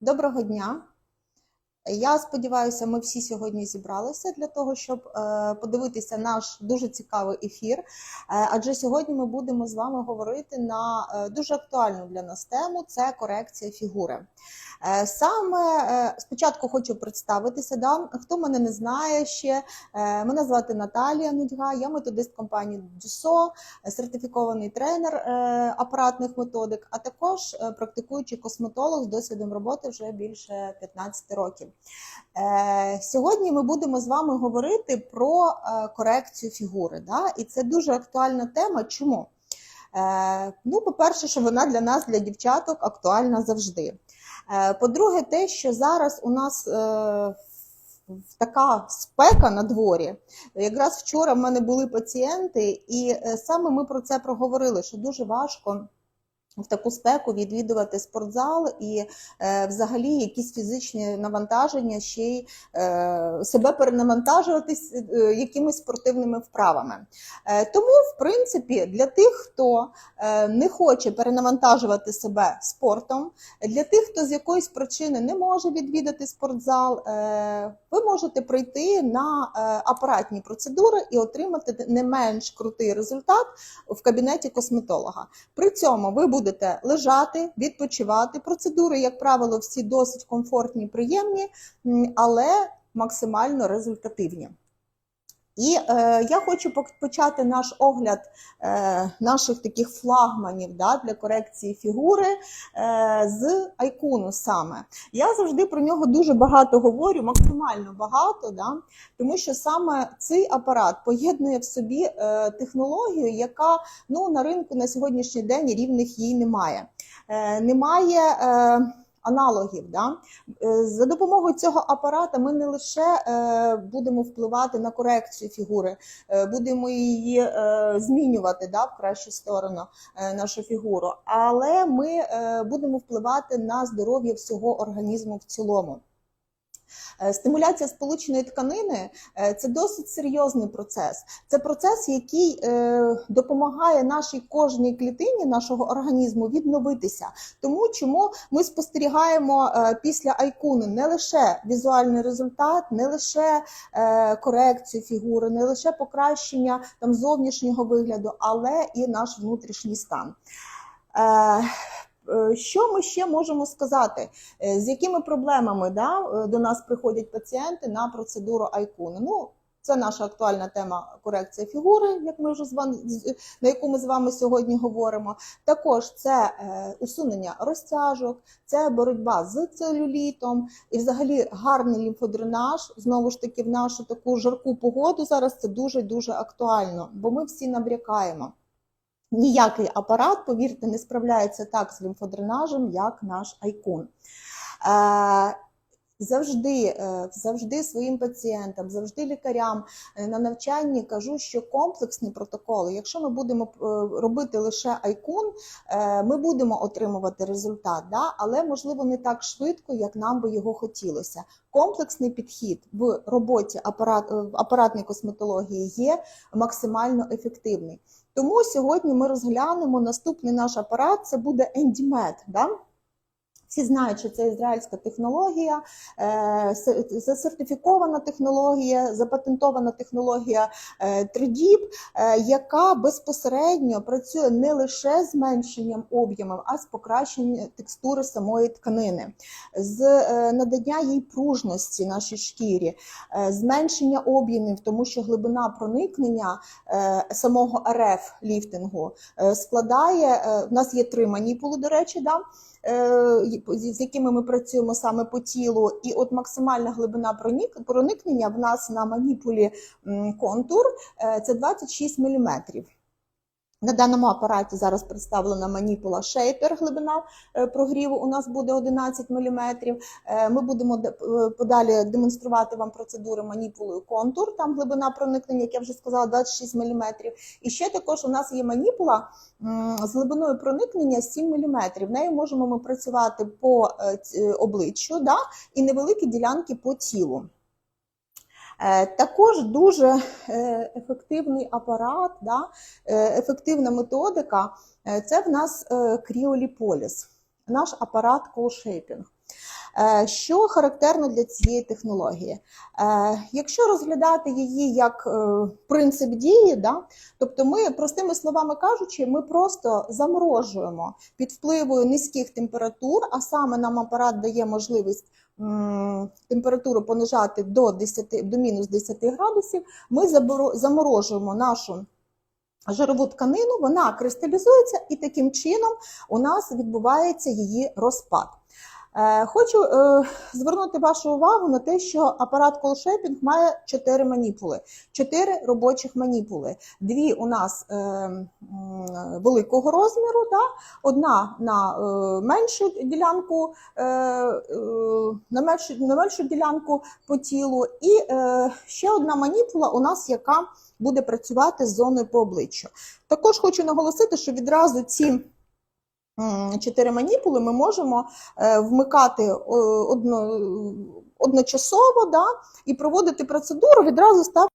Доброго дня. Я сподіваюся, ми всі сьогодні зібралися для того, щоб е, подивитися наш дуже цікавий ефір. Е, Адже сьогодні ми будемо з вами говорити на е, дуже актуальну для нас тему це корекція фігури. Саме спочатку хочу представитися. Да? Хто мене не знає ще, мене звати Наталія Нудьга, я методист компанії Дюсо, сертифікований тренер апаратних методик, а також практикуючий косметолог з досвідом роботи вже більше 15 років. Е, Сьогодні ми будемо з вами говорити про е, корекцію фігури. Да? І це дуже актуальна тема. Чому? Е, Ну, по-перше, що вона для нас, для дівчаток, актуальна завжди. По-друге, те, що зараз у нас така спека на дворі. Якраз вчора в мене були пацієнти, і саме ми про це проговорили, що дуже важко. В таку спеку відвідувати спортзал і е, взагалі якісь фізичні навантаження, ще й е, себе перенавантажуватись е, якимись спортивними вправами. Е, тому, в принципі, для тих, хто е, не хоче перенавантажувати себе спортом, для тих, хто з якоїсь причини не може відвідати спортзал, е, ви можете прийти на е, апаратні процедури і отримати не менш крутий результат в кабінеті косметолога. При цьому ви будете лежати, відпочивати. Процедури, як правило, всі досить комфортні, приємні, але максимально результативні. І е, я хочу почати наш огляд е, наших таких флагманів да, для корекції фігури е, з айкуну саме. Я завжди про нього дуже багато говорю, максимально багато, да, тому що саме цей апарат поєднує в собі е, технологію, яка ну, на ринку на сьогоднішній день рівних їй немає. Е, немає е, аналогів. Да? Е, За допомогою цього апарата ми не лише е, будемо впливати на корекцію фігури, е, будемо її змінювати да, в кращу сторону нашу фігуру, але ми будемо впливати на здоров'я всього організму в цілому. Е, Стимуляція сполучної тканини е, це досить серйозний процес. Це процес, який е, допомагає нашій кожній клітині нашого організму відновитися. Тому чому ми спостерігаємо після айкуну не лише візуальний результат, не лише корекцію фігури, не лише покращення там зовнішнього вигляду, але і наш внутрішній стан. Е, Що ми ще можемо сказати? Е, З якими проблемами да, е, до нас приходять пацієнти на процедуру айкуну? Ну, це наша актуальна тема корекція фігури, як ми вже з вами на яку ми з вами сьогодні говоримо. Також це усунення розтяжок, це боротьба з целюлітом і взагалі гарний лімфодренаж. Знову ж таки, в нашу таку жарку погоду зараз це дуже дуже актуально, бо ми всі набрякаємо. Ніякий апарат, повірте, не справляється так з лімфодренажем, як наш айкун. Е, Завжди, е, завжди своїм пацієнтам, завжди лікарям е, на навчанні кажу, що комплексні протоколи, якщо ми будемо робити лише айкун, ми будемо отримувати результат, да? але можливо не так швидко, як нам би його хотілося. Комплексний підхід в роботі апарат, в апаратній косметології є максимально ефективний. Тому сьогодні ми розглянемо наступний наш апарат. Це буде EndyMed. Да? Всі знають, що це ізраїльська технологія, е, засертифікована технологія, запатентована технологія е, 3DIP, е, яка безпосередньо працює не лише з зменшенням об'ємів, а з покращенням текстури самої тканини, з надання їй пружності нашій шкірі, зменшення об'ємів, тому що глибина проникнення самого РФ ліфтингу складає. В нас є три маніпули, до речі, да? Е, з якими ми працюємо саме по тілу, і от максимальна глибина проникнення в нас на маніпулі контур е, це 26 мм. На даному апараті зараз представлена маніпула Shaper, глибина е, прогріву у нас буде 11 мм. Ми будемо е, подалі демонструвати вам процедури маніпулою контур, там глибина проникнення, як я вже сказала, 26 мм. І ще також у нас є маніпула з глибиною проникнення 7 мм. Нею можемо ми працювати по е, е, обличчю да, і невеликі ділянки по тілу. Е, Також дуже е, ефективний апарат, да, е, ефективна методика це в нас кріоліполіс, наш апарат колшейпінг. Е, Що характерно для цієї технології? Якщо розглядати її як принцип дії, да, тобто ми, простими словами кажучи, ми просто заморожуємо під впливом низьких температур, а саме нам апарат дає можливість температуру понижати до 10, до мінус 10 градусів, ми заморожуємо нашу жирову тканину, вона кристалізується, і таким чином у нас відбувається її розпад. Е, Хочу е, звернути вашу увагу на те, що апарат колшепінг має 4 маніпули, 4 робочих маніпули. Дві у нас е, великого розміру, да? одна на меншу ділянку, на, меншу, на меншу ділянку по тілу, і ще одна маніпула у нас, яка буде працювати з зоною по обличчю. Також хочу наголосити, що відразу ці чотири маніпули ми можемо е, вмикати е, одно, одночасово да, і проводити процедуру відразу став.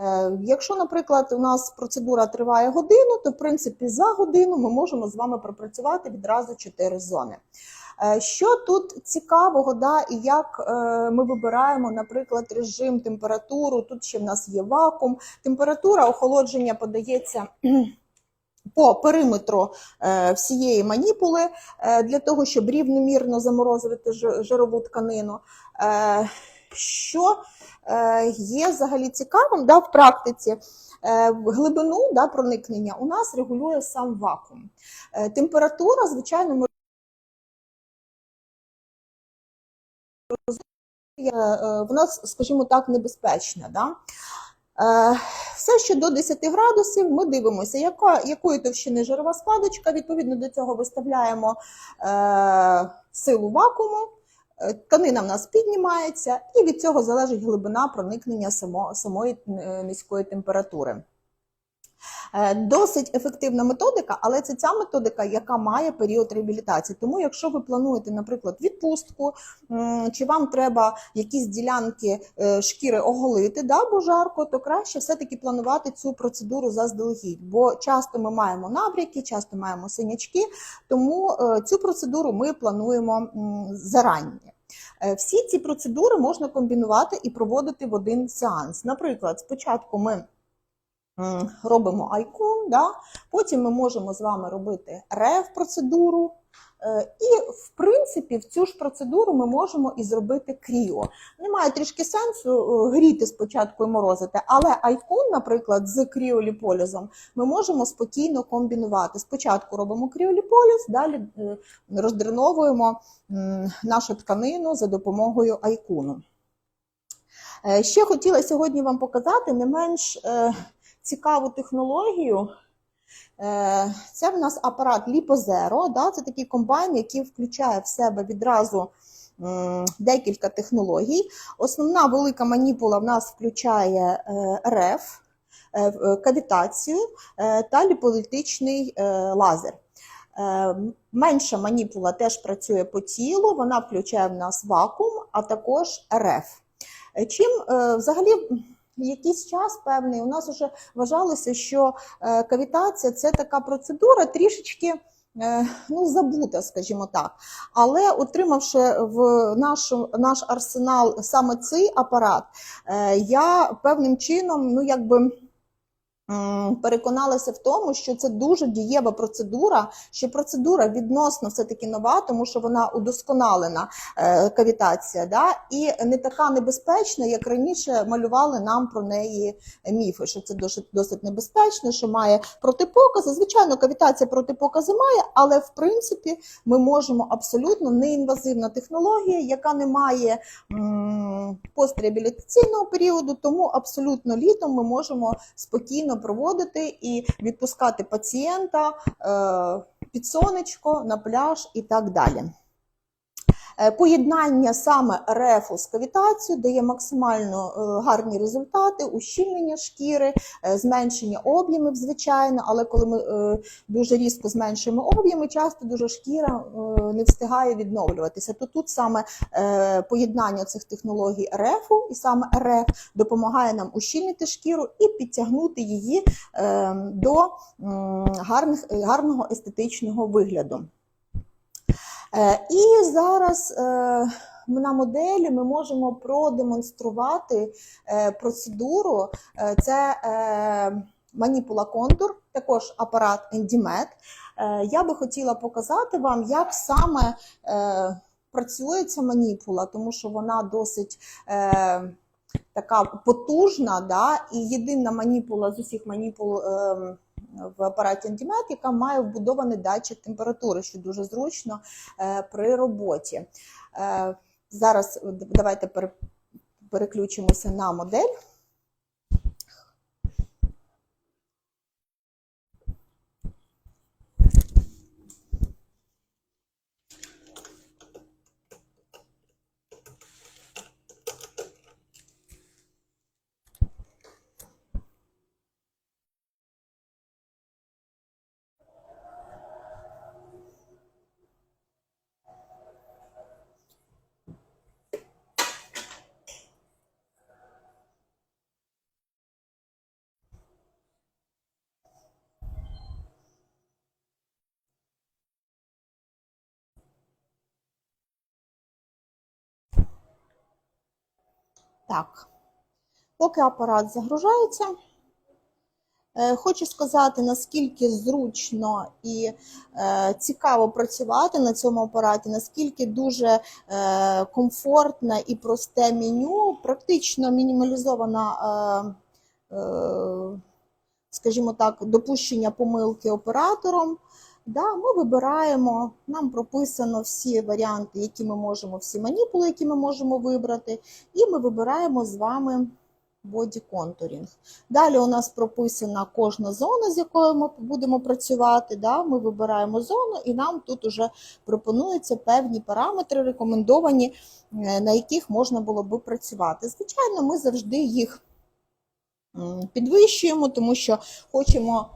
Е, Якщо, наприклад, у нас процедура триває годину, то в принципі за годину ми можемо з вами пропрацювати відразу 4 зони. Е, Що тут цікавого, да, і як е, ми вибираємо, наприклад, режим, температуру. Тут ще в нас є вакуум. Температура охолодження подається по периметру е, всієї маніпули для того, щоб рівномірно заморозити жирову тканину. Що є взагалі цікавим да, в практиці? Глибину да, проникнення у нас регулює сам вакуум. Температура, звичайно, ми вона, скажімо так, небезпечна. Да? Е, Все, що до 10 градусів, ми дивимося, яка, якої товщини жирова складочка. Відповідно до цього виставляємо е, силу вакууму, е, тканина в нас піднімається, і від цього залежить глибина проникнення само, самої е, низької температури. Е, Досить ефективна методика, але це ця методика, яка має період реабілітації. Тому, якщо ви плануєте, наприклад, відпустку, чи вам треба якісь ділянки е, шкіри оголити, да, бо жарко, то краще все-таки планувати цю процедуру заздалегідь. Бо часто ми маємо набряки, часто маємо синячки, тому е, цю процедуру ми плануємо зарані. Всі ці процедури можна комбінувати і проводити в один сеанс. Наприклад, спочатку ми робимо айкун, да? потім ми можемо з вами робити рев-процедуру. Е, І, в принципі, в цю ж процедуру ми можемо і зробити кріо. Немає трішки сенсу е, гріти спочатку і морозити, але айкун, наприклад, з кріоліполізом ми можемо спокійно комбінувати. Спочатку робимо кріоліполіз, далі е, роздреновуємо нашу тканину за допомогою айкуну. Е, Ще хотіла сьогодні вам показати не менш цікаву технологію. Е, Це в нас апарат LipoZero, да? це такий комбайн, який включає в себе відразу декілька технологій. Основна велика маніпула в нас включає е, РФ, е, кавітацію та ліполітичний лазер. Менша маніпула теж працює по тілу, вона включає в нас вакуум, а також РФ. Чим взагалі якийсь час певний у нас вже вважалося, що е, кавітація це така процедура трішечки. е, Ну, забута, скажімо так. Але отримавши в наш наш арсенал саме цей апарат, е, я певним чином, ну якби переконалася в тому, що це дуже дієва процедура, що процедура відносно все-таки нова, тому що вона удосконалена е, кавітація, да? і не така небезпечна, як раніше малювали нам про неї міфи, що це досить, досить небезпечно, що має протипокази. Звичайно, кавітація протипокази має, але в принципі ми можемо абсолютно неінвазивна технологія, яка не має м, постреабілітаційного періоду, тому абсолютно літом ми можемо спокійно проводити і відпускати пацієнта е, під сонечко, на пляж і так далі. Е, Поєднання саме рефу з кавітацією дає максимально е, гарні результати, ущільнення шкіри, е, зменшення об'ємів, звичайно, але коли ми е, дуже різко зменшуємо об'єми, часто дуже шкіра е, не встигає відновлюватися. То тут саме поєднання цих технологій РФу і саме РФ допомагає нам ущільнити шкіру і підтягнути її до гарних, гарного естетичного вигляду. І зараз на моделі ми можемо продемонструвати е, процедуру. Е, Це е, маніпула контур, також апарат Endimet. Е, Я би хотіла показати вам, як саме працює ця маніпула, тому що вона досить така потужна, да? і єдина маніпула з усіх маніпул. е, в апараті Антімет, яка має вбудований датчик температури, що дуже зручно е, при роботі. Е, зараз давайте пере- переключимося на модель. Так, поки апарат загружається, е, хочу сказати, наскільки зручно і е, цікаво працювати на цьому апараті, наскільки дуже е, комфортне і просте меню, практично мінімалізована, скажімо так, допущення помилки оператором. Да, ми вибираємо, нам прописано всі варіанти, які ми можемо, всі маніпули, які ми можемо вибрати, і ми вибираємо з вами боді контурінг. Далі у нас прописана кожна зона, з якою ми будемо працювати. Да? Ми вибираємо зону, і нам тут вже пропонуються певні параметри, рекомендовані, е, на яких можна було би працювати. Звичайно, ми завжди їх підвищуємо, тому що хочемо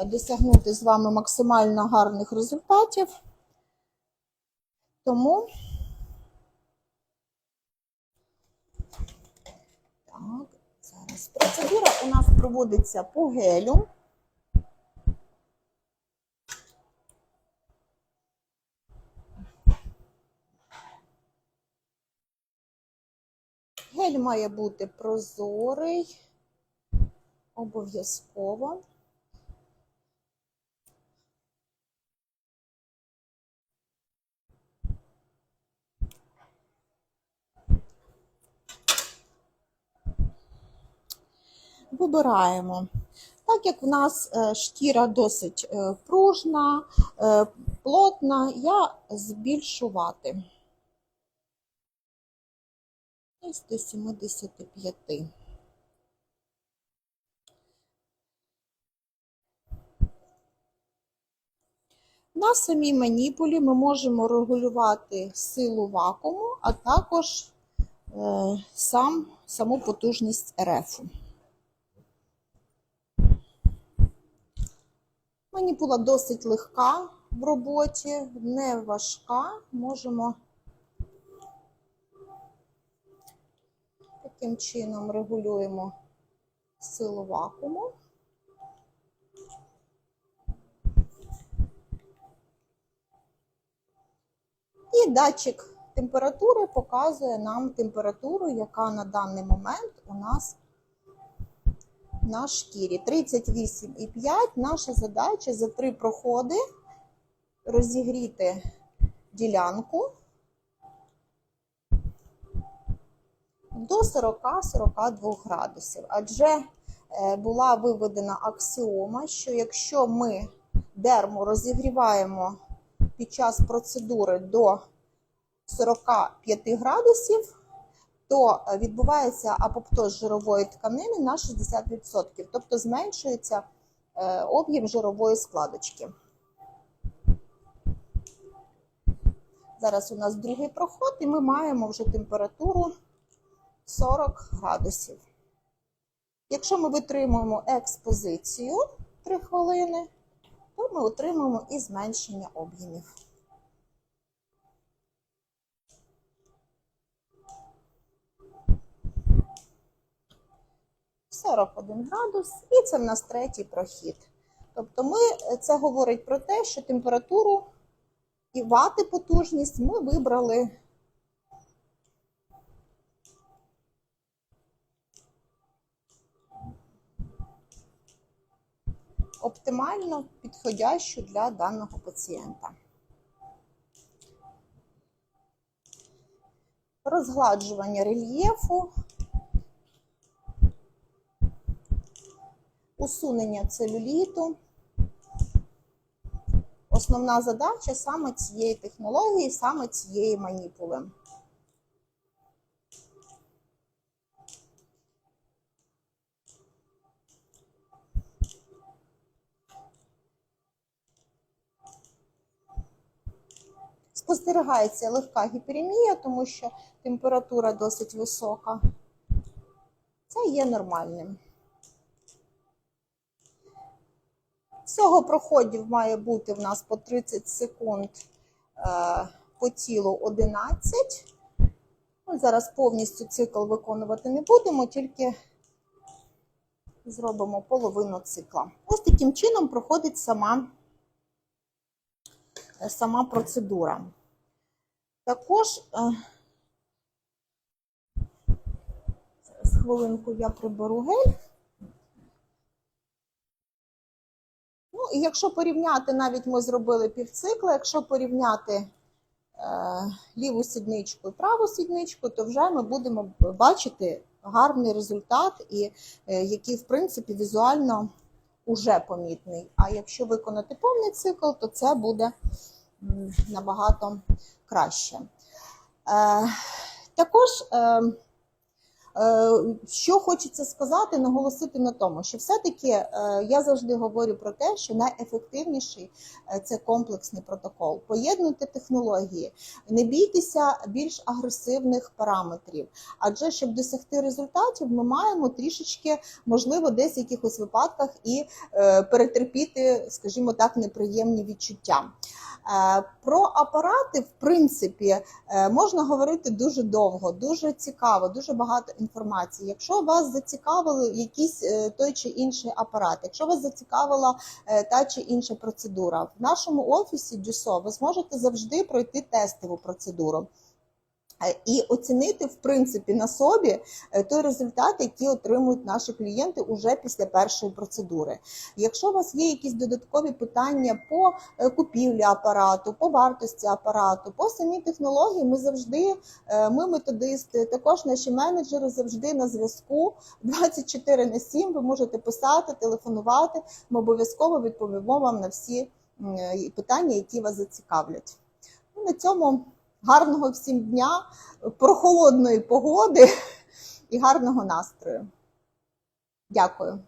е, досягнути з вами максимально гарних результатів. Тому так, зараз процедура у нас проводиться по гелю. Гель має бути прозорий, обов'язково. Вибираємо. Так як в нас е, шкіра досить е, пружна, е, плотна, я збільшувати десь до 75. На самій маніпулі ми можемо регулювати силу вакууму, а також е, сам, саму потужність РФ. Маніпула досить легка в роботі, не важка. Можемо таким чином регулюємо силу вакууму. І датчик температури показує нам температуру, яка на даний момент у нас на шкірі. 38,5. Наша задача за три проходи розігріти ділянку до 40-42 градусів. Адже е, була виведена аксіома, що якщо ми дерму розігріваємо під час процедури до 45 градусів, то відбувається апоптоз жирової тканини на 60%, тобто зменшується е, об'єм жирової складочки. Зараз у нас другий проход, і ми маємо вже температуру 40 градусів. Якщо ми витримуємо експозицію 3 хвилини, то ми отримаємо і зменшення об'ємів. 41 градус, і це в нас третій прохід. Тобто, ми, це говорить про те, що температуру і вати потужність ми вибрали оптимально підходящу для даного пацієнта. Розгладжування рельєфу, усунення целюліту. Основна задача саме цієї технології, саме цієї маніпули. Спостерігається легка гіперемія, тому що температура досить висока. Це є нормальним. Всього проходів має бути в нас по 30 секунд е, по тілу 11. Ми зараз повністю цикл виконувати не будемо, тільки зробимо половину цикла. Ось таким чином проходить сама, сама процедура. Також, е, зараз хвилинку я приберу гель. Ну, і якщо порівняти, навіть ми зробили півцикла, якщо порівняти е, ліву сідничку і праву сідничку, то вже ми будемо бачити гарний результат, і е, який, в принципі, візуально уже помітний. А якщо виконати повний цикл, то це буде набагато краще. Е, також е, Е, Що хочеться сказати, наголосити на тому, що все-таки я завжди говорю про те, що найефективніший це комплексний протокол. Поєднуйте технології, не бійтеся більш агресивних параметрів. Адже щоб досягти результатів, ми маємо трішечки, можливо, десь в якихось випадках і перетерпіти, скажімо так, неприємні відчуття. Про апарати, в принципі, можна говорити дуже довго, дуже цікаво, дуже багато інформації. Якщо вас зацікавили якийсь той чи інший апарат, якщо вас зацікавила та чи інша процедура, в нашому офісі Дюсо ви зможете завжди пройти тестову процедуру. І оцінити, в принципі, на собі той результат, який отримують наші клієнти уже після першої процедури. Якщо у вас є якісь додаткові питання по купівлі апарату, по вартості апарату, по самій технології, ми завжди, ми методисти, також наші менеджери завжди на зв'язку 24 на 7. Ви можете писати, телефонувати. Ми обов'язково відповімо вам на всі питання, які вас зацікавлять. Ну, на цьому. Гарного всім дня, прохолодної погоди і гарного настрою. Дякую.